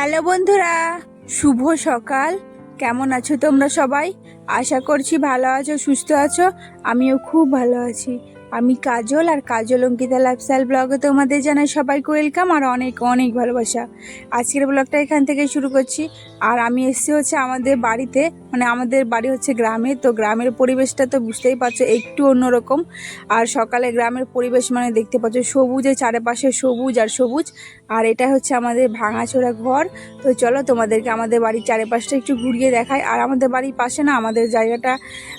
Hello বন্ধুরা, শুভ সকাল। কেমন আছো তোমরা সবাই? আশা করছি ভালো আছো, সুস্থ আছো। আমিও খুব ভালো আছি। আমি কাজল আর কাজল অঙ্কিতা লাইফস্টাইল ব্লগে তোমাদের জানাই সবাইকে ওয়েলকাম আর অনেক অনেক ভালোবাসা। আজকের ব্লগটা এখান থেকে শুরু করছি। আর আমি এসেছি হচ্ছে আমাদের বাড়িতে মানে আমাদের বাড়ি হচ্ছে গ্রামে, তো গ্রামের পরিবেশটা তো বুঝতেই পারছ একটু অন্যরকম। আর সকালে গ্রামের পরিবেশ মানে দেখতে পাচ্ছ সবুজে চারিপাশে সবুজ আর সবুজ। আর এটা হচ্ছে আমাদের ভাঙাচোরা ঘর। তো চলো তোমাদেরকে আমাদের বাড়ির চারিপাশটা একটু ঘুরিয়ে দেখায় আর আমাদের বাড়ির পাশে না আমাদের জায়গাটা,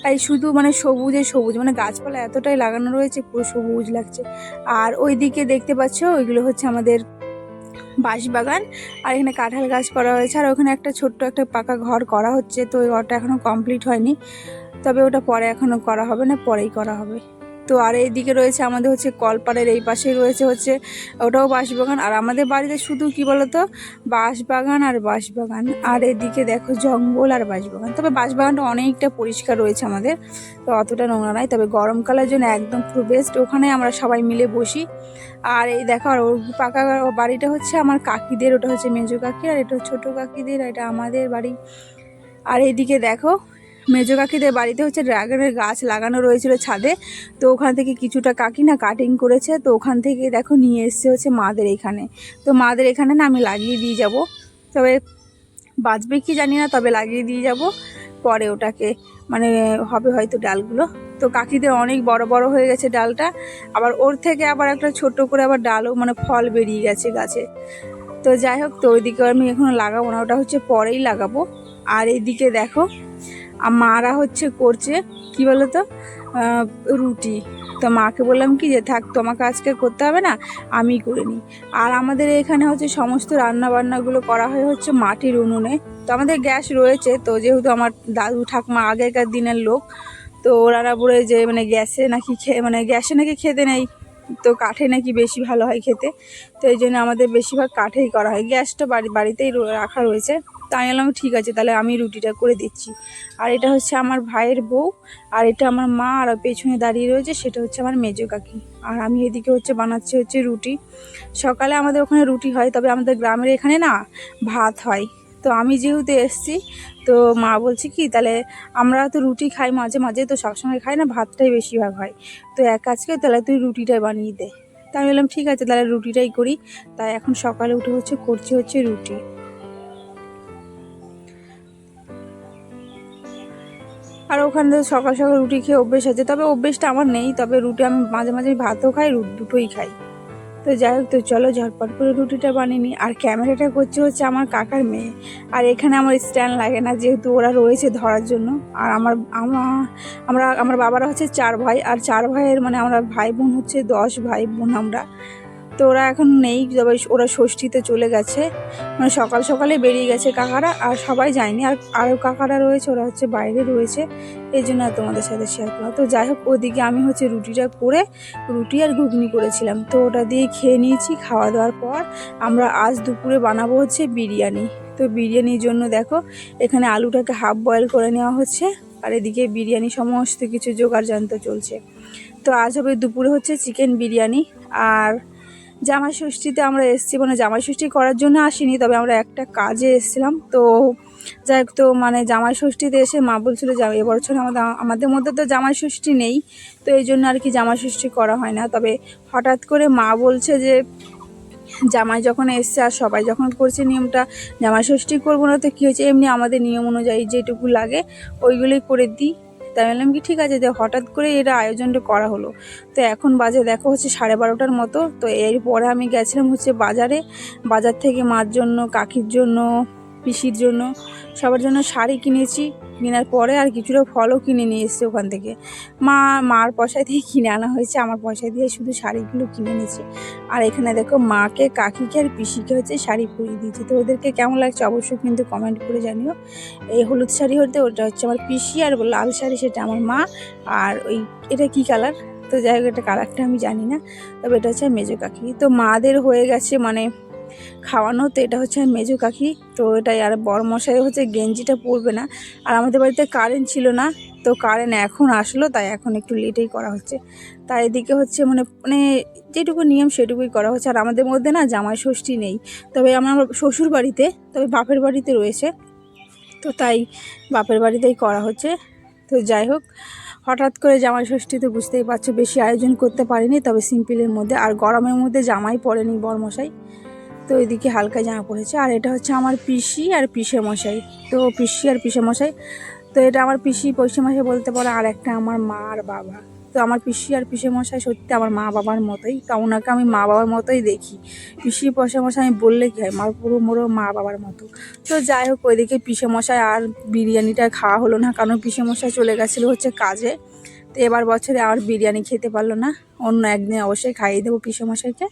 এই শুধু মানে সবুজে সবুজ মানে গাছপালা এতটাই লাগানো রয়েছে, পুরো সবুজ লাগছে। আর ওই দিকে দেখতে পাচ্ছ, ওইগুলো হচ্ছে আমাদের বাঁশবাগান। আর এখানে কাঁঠাল গাছ করা হয়েছে, আর ওখানে একটা ছোট্ট একটা পাকা ঘর করা হচ্ছে, তো ওই ঘরটা এখনও কমপ্লিট হয়নি। তবে ওটা পরে এখনও করা হবে না, পরেই করা হবে। তো আর এইদিকে রয়েছে আমাদের হচ্ছে কলপাড়ের এই পাশেই রয়েছে হচ্ছে, ওটাও বাঁশবাগান। আর আমাদের বাড়িতে শুধু কি বলতো? বাঁশবাগান আর বাঁশবাগান। আর এদিকে দেখো জঙ্গল আর বাঁশবাগান। তবে বাঁশবাগানটা অনেকটা পরিষ্কার রয়েছে আমাদের, তো অতটা নোংরা নাই। তবে গরমকালের জন্য একদম পুরো বেস্ট ওখানে আমরা সবাই মিলে বসি। আর এই দেখো, আর ওর পাকা বাড়িটা হচ্ছে আমার কাকিদের, ওটা হচ্ছে মেজো কাকি, আর এটা ছোটো কাকিদের, আর এটা আমাদের বাড়ি। আর এইদিকে দেখো মেজো কাকিদের বাড়িতে হচ্ছে ড্রাগনের গাছ লাগানো রয়েছিল ছাদে। তো ওখান থেকে কিছুটা কাকি না কাটিং করেছে। তো ওখান থেকে দেখো নিয়ে এসছে হচ্ছে মাদের এখানে। তো মাদের এখানে না আমি লাগিয়ে দিয়ে যাব। তবে বাঁচবে কি জানি না, তবে লাগিয়ে দিয়ে যাব পরে ওটাকে। মানে হবে হয়তো ডালগুলো। তো কাকিদের অনেক বড় বড় হয়ে গেছে ডালটা। আবার ওর থেকে আবার একটা ছোট করে আবার ডালও মানে ফল বেরিয়ে গেছে গাছে। তো যাই হোক, তো ওইদিকে আমি এখনও লাগাবো না, ওটা হচ্ছে পরেই লাগাবো। আর এইদিকে দেখো আর মারা হচ্ছে, করছে, কি বলো তো রুটি। তো মাকে বললাম কি যে, থাক, তোমাকে আজকে করতে হবে না আমি করে নিই। আর আমাদের এখানে হচ্ছে সমস্ত রান্না বান্নাগুলো করা হয় হচ্ছে মাটির উনুনে। তো আমাদের গ্যাস রয়েছে, তো যেহেতু আমার দাদু ঠাকমা আগেকার দিনের লোক, তো ওরা বলে যে মানে গ্যাসে নাকি খেয়ে মানে গ্যাসে নাকি খেতে নেই, তো কাঠে নাকি বেশি ভালো হয় খেতে। তো এই জন্য আমাদের বেশিরভাগ কাঠেই করা হয়। গ্যাসটা বাড়ি, বাড়িতেই রাখা রয়েছে। তাই আমি বললাম, ঠিক আছে, তাহলে আমি রুটিটা করে দিচ্ছি। আর এটা হচ্ছে আমার ভাইয়ের বউ, আর এটা আমার মা, আর পেছনে দাঁড়িয়ে রয়েছে, সেটা হচ্ছে আমার মেজো কাকি। আর আমি এদিকে হচ্ছে বানাচ্ছি হচ্ছে রুটি। সকালে আমাদের ওখানে রুটি হয়, তবে আমাদের গ্রামের এখানে না ভাত হয়। তো আমি যেহেতু এসছি, তো মা বলছে কি, তাহলে আমরা তো রুটি খাই মাঝে মাঝে, তো সবসময় খাই না, ভাতটাই বেশিরভাগ হয়। তো এক কাজকে তাহলে তুই রুটিটাই বানিয়ে দে। তা আমি বললাম, ঠিক আছে, তাহলে রুটিটাই করি। তাই এখন সকালে উঠে হচ্ছে করছি হচ্ছে রুটি। আর ওখানে সকাল সকাল রুটি খেয়ে অভ্যেস আছে। তবে অভ্যেসটা আমার নেই, তবে রুটি আমি মাঝে মাঝে ভাতও খাই রুটি দুটোই খাই। তো যাই হোক, তো চলো ঝটপট করে রুটিটা বানিয়ে নিই। আর ক্যামেরাটা করছে হচ্ছে আমার কাকার মেয়ে। আর এখানে আমার স্ট্যান্ড লাগে না, যেহেতু ওরা রয়েছে ধরার জন্য। আর আমার আমার আমরা আমার বাবারা হচ্ছে চার ভাই। আর চার ভাইয়ের মানে আমরা ভাই বোন হচ্ছে দশ ভাই বোন আমরা। তো ওরা এখন নেই তবে ওরা ষষ্ঠীতে চলে গেছে। মানে সকাল সকালে বেরিয়ে গেছে কাকারা, আর সবাই যায়নি। আর আরও কাকারা রয়েছে, ওরা হচ্ছে বাইরে রয়েছে। এই জন্য তোমাদের সাথে শেয়ার করা তো যাই হোক, ওদিকে আমি হচ্ছে রুটিটা করে রুটি আর ঘুগনি করেছিলাম। তো ওটা দিয়ে খেয়ে নিয়েছি খাওয়া দাওয়ার পর। আমরা আজ দুপুরে বানাবো হচ্ছে বিরিয়ানি। তো বিরিয়ানির জন্য দেখো, এখানে আলুটাকে হাফ বয়েল করে নেওয়া হচ্ছে। আর এদিকে বিরিয়ানি সমস্ত কিছু জোগাড় যন্ত্র চলছে। তো আজ হবে দুপুরে হচ্ছে চিকেন বিরিয়ানি। আর জামাই ষষ্ঠীতে আমরা এসেছি মানে জামাই ষষ্ঠী করার জন্য আসিনি, তবে আমরা একটা কাজে এসেছিলাম। তো যাই হোক, তো মানে জামাই ষষ্ঠীতে এসে মা বলছিল যে এবছর আমাদের আমাদের মধ্যে তো জামাই ষষ্ঠী নেই। তো এই জন্য আর কি জামাই ষষ্ঠী করা হয় না। তবে হঠাৎ করে মা বলছে যে, জামাই যখন এসছে আর সবাই যখন করছে নিয়মটা জামাই ষষ্ঠী করব না তো কী হয়েছে? এমনি আমাদের নিয়ম অনুযায়ী যেটুকু লাগে ওইগুলোই করে দিই। তাই বললাম কি, ঠিক আছে যে হঠাৎ করে এটা আয়োজনটা করা হলো। তো এখন বাজে, দেখো, হচ্ছে সাড়ে বারোটার মতো। তো এরপরে আমি গেছিলাম হচ্ছে বাজারে। বাজার থেকে মার জন্য, কাকির জন্য পিসির জন্য, সবার জন্য শাড়ি কিনেছি। কেনার পরে আর কিছুটা ফলও কিনে নিয়ে এসেছি ওখান থেকে। মা, মার পয়সা দিয়ে কিনে আনা হয়েছে, আমার পয়সা দিয়ে শুধু শাড়িগুলো কিনে নিয়েছি। আর এখানে দেখো মাকে, কাকিকে আর পিসিকে হচ্ছে শাড়ি পরিয়ে দিয়েছি। তো ওদেরকে কেমন লাগছে অবশ্যই কিন্তু কমেন্ট করে জানিও। এই হলুদ শাড়ি হতে ওটা হচ্ছে আমার পিসি আর লাল শাড়ি সেটা আমার মা। আর ওই, এটা কি কালার তো যাই হোক, এটা কালারটা আমি জানি না। তবে এটা হচ্ছে মেজো কাকি। তো মাদের হয়ে গেছে মানে খাওয়ানো, তো এটা হচ্ছে মেজো কাকি। তো এটাই, আর বড় মশাই হচ্ছে গেঞ্জিটা পরবে না। আর আমাদের বাড়িতে কারেন্ট ছিল না, তো কারেন্ট এখন আসলো, তাই এখন একটু লেটেই করা হচ্ছে। তাই এদিকে হচ্ছে মানে মানে যেটুকু নিয়ম সেটুকুই করা হচ্ছে। আর আমাদের মধ্যে না জামাই ষষ্ঠী নেই। তবে আমার শ্বশুর বাড়িতে, তবে বাপের বাড়িতে রয়েছে। তো তাই বাপের বাড়িতেই করা হচ্ছে। তো যাই হোক, হঠাৎ করে জামাই ষষ্ঠী তো বুঝতেই পারছ, বেশি আয়োজন করতে পারিনি। তবে সিম্পলের মধ্যে, আর গরমের মধ্যে জামাই পড়েনি বরমশাই। তো এদিকে হালকা জামা পড়েছে আর এটা হচ্ছে আমার পিসি আর পিসে মশাই তো পিসি আর পিসে মশাই তো এটা আমার পিসি পয়সে মশাই বলতে পারো, আর একটা আমার মা আর বাবা। তো আমার পিসি আর পিসে মশাই সত্যি আমার মা বাবার মতোই। তো ওনাকে আমি মা বাবার মতোই দেখি। পিসি পয়সা মশাই আমি বললে কি হয়, আমার পুরো মোড়ো মা বাবার মতো। তো যাই হোক, ওইদিকে পিসে মশাই আর বিরিয়ানিটা খাওয়া হলো না, কারণ পিসে মশাই চলে গেছিল হচ্ছে কাজে। তো এবার বছরে আর বিরিয়ানি খেতে পারল না। অন্য একদিন অবশ্যই খাইয়ে দেবো পিসে মশাইকে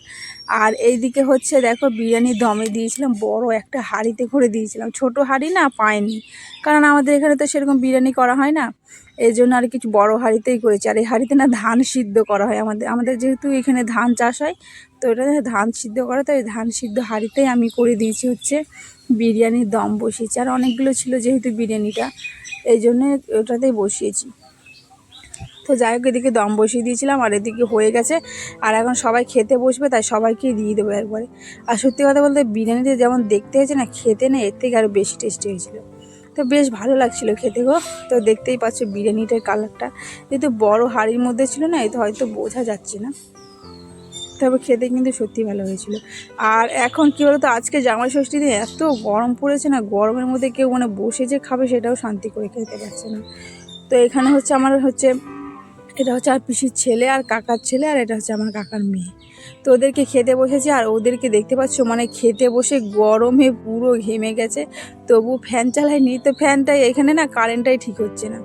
আর এইদিকে হচ্ছে দেখো বিরিয়ানি দমে দিয়েছিলাম, বড় একটা হাঁড়িতে করে দিয়েছিলাম। ছোট হাঁড়ি না পায়নি কারণ আমাদের এখানে তো সেরকম বিরিয়ানি করা হয় না। এই জন্য আর কিছু বড় হাঁড়িতেই করেছি। আর এই হাঁড়িতে না ধান সিদ্ধ করা হয় আমাদের। আমাদের যেহেতু এখানে ধান চাষ হয়, তো এটা ধান সিদ্ধ করা, তো এই ধান সিদ্ধ হাঁড়িতেই আমি করে দিয়েছি হচ্ছে বিরিয়ানির দম বসিয়েছি। আর অনেকগুলো ছিল যেহেতু বিরিয়ানিটা, এই জন্যে ওটাতেই বসিয়েছি। তো যাই হোক, এদিকে দম বসিয়ে দিয়েছিলাম আর এদিকে হয়ে গেছে। আর এখন সবাই খেতে বসবে, তাই সবাইকে দিয়ে দেবো একবারে। আর সত্যি কথা বলতে বিরিয়ানিতে যেমন দেখতে হয়েছে না, খেতে না, এর থেকে আরও বেশি টেস্টি হয়েছিল। তো বেশ ভালো লাগছিল খেতে গো। তো দেখতেই পাচ্ছ বিরিয়ানিটার কালারটা যেহেতু বড় হাঁড়ির মধ্যে ছিল না এই তো হয়তো বোঝা যাচ্ছে না। তবে খেতে কিন্তু সত্যি ভালো হয়েছিল। আর এখন কী বলতো, আজকে জামাই ষষ্ঠীতে এত গরম পড়েছে না, গরমের মধ্যে কেউ মানে বসে যে খাবে সেটাও শান্তি করে খেতে পারছে না। তো এখানে হচ্ছে আমার হচ্ছে এটা হচ্ছে আর পিসির ছেলে আর কাকার ছেলে আর এটা হচ্ছে আমার কাকার মেয়ে। তো ওদেরকে খেতে বসেছি আর ওদেরকে দেখতে পাচ্ছ মানে খেতে বসে গরমে পুরো ঘেমে গেছে। তবু ফ্যান চালাইনি, তো ফ্যানটাই এখানে না কারেন্টটাই ঠিক হচ্ছে না।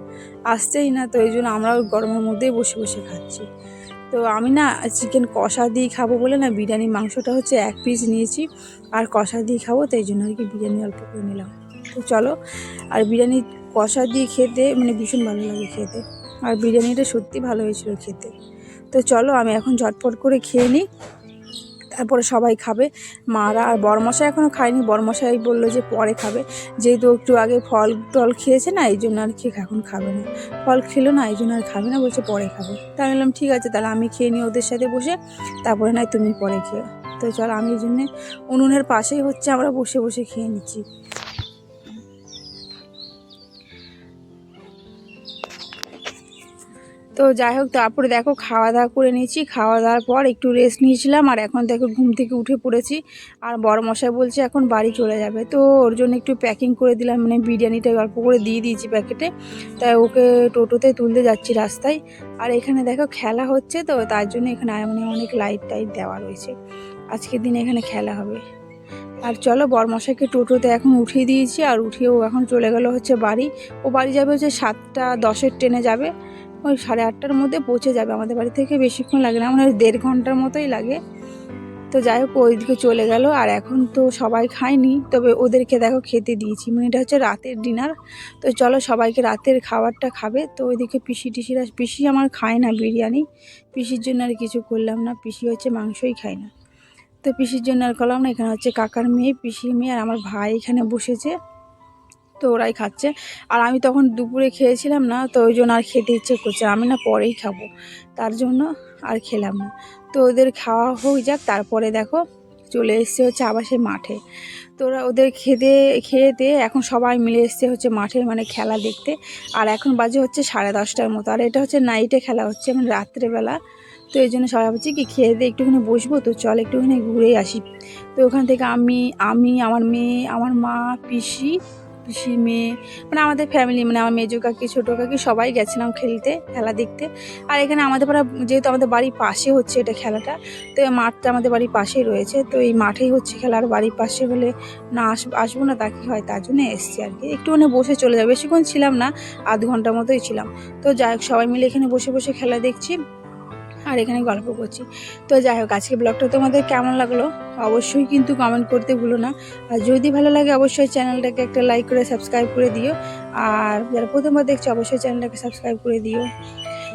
আসছেই না, তো এই জন্য আমরাও গরমের মধ্যেই বসে বসে খাচ্ছি। তো আমি না চিকেন কষা দিয়ে খাব বলে না বিরিয়ানি মাংসটা হচ্ছে এক পিস নিয়েছি, আর কষা দিয়ে খাব, তাই জন্য আর কি বিরিয়ানি অল্প করে নিলাম। তো চলো, আর বিরিয়ানি কষা দিয়ে খেতে মানে ভীষণ ভালো লাগে খেতে। আর বিরিয়ানিটা সত্যি ভালো হয়েছিল খেতে। তো চলো আমি এখন ঝটপট করে খেয়ে নিই। তারপরে সবাই খাবে। মারা আর বরমশাই এখনও খায়নি। বরমশাই বলল যে পরে খাবে। যেহেতু একটু আগে ফল টল খেয়েছে না, এই জন্য আর কি এখন খাবে না। ফল খেলো না, এই জন্য আর খাবে না, বলছে পরে খাবে। তাই বললাম, ঠিক আছে, তাহলে আমি খেয়ে নিই ওদের সাথে বসে। তারপরে নয় তুমি পরে খেয়ে তো চল, আমি এই জন্যে উনুনের পাশেই হচ্ছে, আমরা বসে বসে খেয়ে নিচ্ছি। তো যাই হোক তারপরে দেখো খাওয়া দাওয়া করে নিয়েছি। খাওয়া দাওয়ার পর একটু রেস্ট নিয়েছিলাম আর এখন দেখো ঘুম থেকে উঠে পড়েছি। আর বড় মশাই বলছে এখন বাড়ি চলে যাবে। তো ওর জন্য একটু প্যাকিং করে দিলাম মানে বিরিয়ানিটা অল্প করে দিয়ে দিয়েছি প্যাকেটে তাই ওকে টোটোতে তুলতে যাচ্ছি রাস্তায়। আর এখানে দেখো খেলা হচ্ছে, তো তার জন্য এখানে মানে অনেক লাইট টাইট দেওয়া রয়েছে। আজকের দিনে এখানে খেলা হবে। আর চলো বরমশাইকে টোটোতে এখন উঠিয়ে দিয়েছি। আর উঠিয়েও এখন চলে গেল হচ্ছে বাড়ি। ও বাড়ি যাবে হচ্ছে সাতটা, দশের ট্রেনে যাবে। ওই সাড়ে আটটার মধ্যে পৌঁছে যাবে আমাদের বাড়ি থেকে, বেশিক্ষণ লাগে না মানে দেড় ঘণ্টার মতোই লাগে। তো যাই হোক, ওইদিকে চলে গেল, আর এখন তো সবাই খায়নি, তবে ওদেরকে দেখো খেতে দিয়েছি। মানে এটা হচ্ছে রাতের ডিনার তো চলো সবাইকে রাতের খাবারটা খাবে। তো ওইদিকে পিসি টিসিরা, পিসি আমার খায় না বিরিয়ানি, পিসির জন্য আর কিছু করলাম না, পিসি হচ্ছে মাংসই খায় না। তো পিসির জন্য আর করলাম না, এখানে হচ্ছে কাকার মেয়ে, পিসির মেয়ে আর আমার ভাই এখানে বসেছে। তো ওরাই খাচ্ছে। আর আমি তখন দুপুরে খেয়েছিলাম না, তো ওই জন্য আর খেতে ইচ্ছে করছে আমি না পরেই খাব, তার জন্য আর খেলাম না। তো ওদের খাওয়া হয়ে যাক, তারপরে দেখো চলে এসছে হচ্ছে আবার সেই মাঠে। তো ওরা ওদের খেতে খেয়েতে এখন সবাই মিলে এসছে হচ্ছে মাঠে মানে খেলা দেখতে। আর এখন বাজে হচ্ছে সাড়ে দশটার মতো। আর এটা হচ্ছে নাইটে খেলা হচ্ছে মানে রাত্রেবেলা। তো এই জন্য সবাই ভাবছি কি খেয়ে দিয়ে একটুখানি বসবো, তো চল একটুখানি ঘুরে আসি। তো ওখান থেকে আমি আমি, আমার মেয়ে, আমার মা, পিসি পিসির মেয়ে মানে আমাদের ফ্যামিলি মানে আমার মেজো কাকি, ছোটো কাকি, সবাই গেছিলাম খেলতে, খেলা দেখতে। আর এখানে আমাদের পাড়া, যেহেতু আমাদের বাড়ির পাশে হচ্ছে এটা খেলাটা, তো এই মাঠটা আমাদের বাড়ির পাশেই রয়েছে। তো এই মাঠেই হচ্ছে খেলা, আর বাড়ির পাশে হলে না আস, আসব না, তা কি হয়? তার জন্য এসছি আর কি। একটুখানি বসে চলে যাবে। বেশিক্ষণ ছিলাম না, আধ ঘণ্টার মতোই ছিলাম। তো যাই হোক, সবাই মিলে এখানে বসে বসে খেলা দেখছি। আর এখানে গল্প করছি। তো যাই হোক আজকে ব্লগটা তোমাদের কেমন লাগল? অবশ্যই কিন্তু কমেন্ট করতে ভুলো না। আর যদি ভালো লাগে, অবশ্যই চ্যানেলটাকে একটা লাইক করে সাবস্ক্রাইব করে দিও। আর যারা প্রথমবার দেখছ, অবশ্যই চ্যানেলটাকে সাবস্ক্রাইব করে দিও।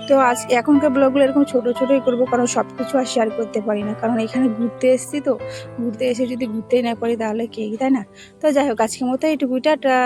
তো আজ এখনকার ব্লগগুলো এরকম ছোটো, ছোটোই করব, কারণ সব কিছু আর শেয়ার করতে পারি না। কারণ এখানে ঘুরতে এসেছি তো। ঘুরতে এসে যদি ঘুরতেই না পারি, তাহলে কে, তাই না? তো যাই হোক, আজকের মতো এইটুকুই টাটা!